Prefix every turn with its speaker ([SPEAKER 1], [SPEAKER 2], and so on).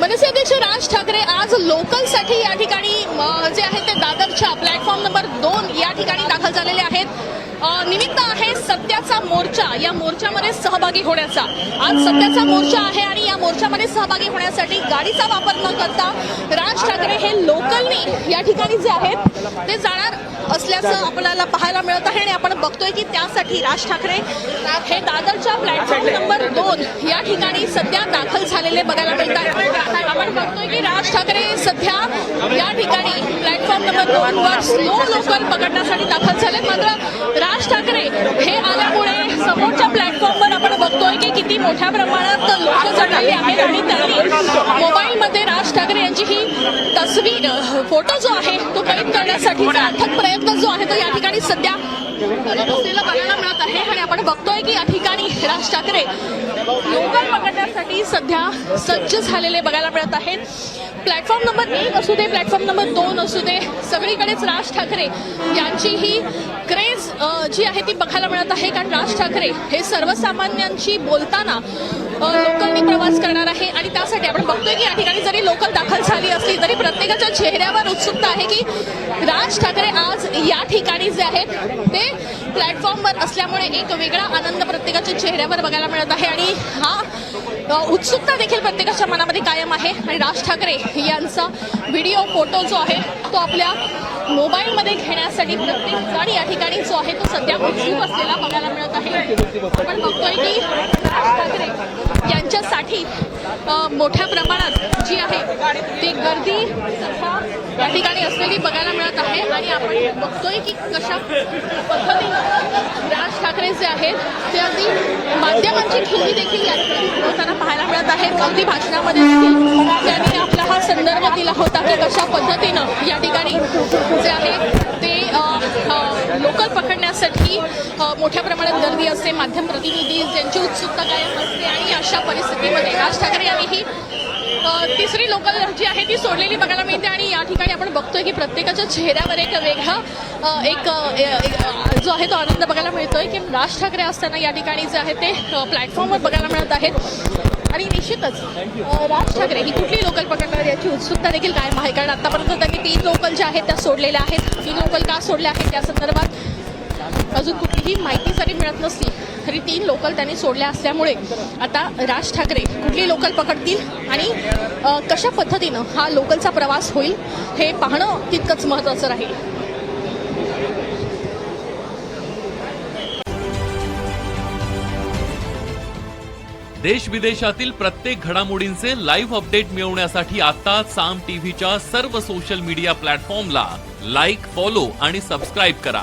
[SPEAKER 1] मनसे अध्यक्ष राज ठाकरे आज लोकलसाठी या ठिकाणी जे आहे ते दादरच्या प्लॅटफॉर्म नंबर दोन या ठिकाणी दाखल झालेले आहेत. निमित्त आहे सत्याचा मोर्चा. या मोर्चामध्ये सहभागी होण्याचा. आज सत्याचा मोर्चा आहे आणि या मोर्चामध्ये सहभागी होण्यासाठी गाडीचा वापर न करता राज ठाकरे हे लोकलनी या ठिकाणी जे आहेत ते जाणार असल्याचं आपल्याला पाहायला मिळत आहे आणि आपण बघतोय की त्यासाठी राज ठाकरे हे दादरच्या प्लॅटफॉर्म नंबर दोन या ठिकाणी सध्या दाखल झालेले बघायला मिळतात आपण बघतोय की राज ठाकरे सध्या या ठिकाणी प्लॅटफॉर्म नंबर दोन वर स्लो लोकल पकडण्यासाठी दाखल झाले मात्र राज ठाकरे हे आल्यामुळे समोरच्या प्लॅटफॉर्मवर आपण बघतोय की किती मोठ्या प्रमाणात लोक जमलेली आहेत आणि त्यांनी मोबाईलमध्ये राज ठाकरे यांची ही तस्वीर फोटो जो आहे तो कैद करण्यासाठीचा अथक प्रयत्न जो आहे तो या ठिकाणी सध्या असलेला बघायला मिळत आहे आणि आपण बघतोय की या ठिकाणी राज ठाकरे लोकल पकडण्यासाठी सध्या सज्ज झालेले बघायला मिळत आहेत. प्लॅटफॉर्म नंबर एक असू दे प्लॅटफॉर्म नंबर दोन असू दे सगळीकडेच राज ठाकरे यांची ही जी आहे ती बघायला मिळत आहे. कारण राज ठाकरे हे सर्वसामान्यांशी बोलताना लोकलनी प्रवास करणार आहे आणि त्यासाठी आपण बघतोय की या ठिकाणी जरी लोकल दाखल झाली असली तरी प्रत्येकाच्या चेहऱ्यावर उत्सुकता आहे की राज ठाकरे आज या ठिकाणी जे आहेत ते प्लॅटफॉर्मवर असल्यामुळे एक वेगळा आनंद प्रत्येकाच्या चेहऱ्यावर बघायला मिळत आहे. आणि हा उत्सुकता देखील प्रत्येकाच्या मनामध्ये कायम आहे. आणि राज ठाकरे यांचा व्हिडिओ फोटो जो आहे तो आपल्या मोबाईलमध्ये घेण्यासाठी प्रत्येक जण या ठिकाणी जो आहे तो सध्या उत्सुक असलेला बघायला मिळत आहे. आपण बघतोय की राज ठाकरे यांच्यासाठी मोठ्या प्रमाणात जी आहे ती गर्दी सध्या या ठिकाणी असलेली बघायला मिळत आहे. आणि आपण बघतोय की कशा पद्धतीनं राज ठाकरे जे आहेत ते अगदी माध्यमांची खिल्ली देखील या ठिकाणी पाहायला मिळत आहेत अगदी भाषणामध्ये देखील त्यांनी आपला हा संदर्भ दिला होता की कशा पद्धतीनं या ठिकाणी जे आहे पकडण्यासाठी मोठ्या प्रमाणात गर्दी असते. माध्यम प्रतिनिधी ज्यांची उत्सुकता कायम असते आणि अशा परिस्थितीमध्ये राज ठाकरे यांनी ही तिसरी लोकल जी आहे ती सोडलेली बघायला मिळते आणि या ठिकाणी आपण बघतोय की प्रत्येकाच्या चेहऱ्यावर एक वेगळा एक जो आहे तो आनंद बघायला मिळतोय की राज ठाकरे असताना या ठिकाणी जे आहे ते प्लॅटफॉर्मवर बघायला मिळत आहेत. आणि निश्चितच राज ठाकरे ही कुठली लोकल पकडणार याची उत्सुकता देखील कायम आहे. कारण आतापर्यंत त्यांनी तीन लोकल ज्या आहेत त्या सोडलेल्या आहेत. तीन लोकल का सोडल्या आहेत? त्या संदर्भात अजून कुठलीही माहितीसाठी मिळत नसली तरी तीन लोकल त्यांनी सोडल्या असल्यामुळे आता राज ठाकरे कुठली लोकल पकडतील आणि कशा पद्धतीनं हा लोकलचा प्रवास होईल हे पाहणं तितकंच महत्त्वाचं राहील.
[SPEAKER 2] देश विदेशातील प्रत्येक घडामोडींचे लाईव्ह अपडेट मिळवण्यासाठी आता साम टीव्हीच्या सर्व सोशल मीडिया प्लॅटफॉर्मला लाईक फॉलो आणि सबस्क्राईब करा.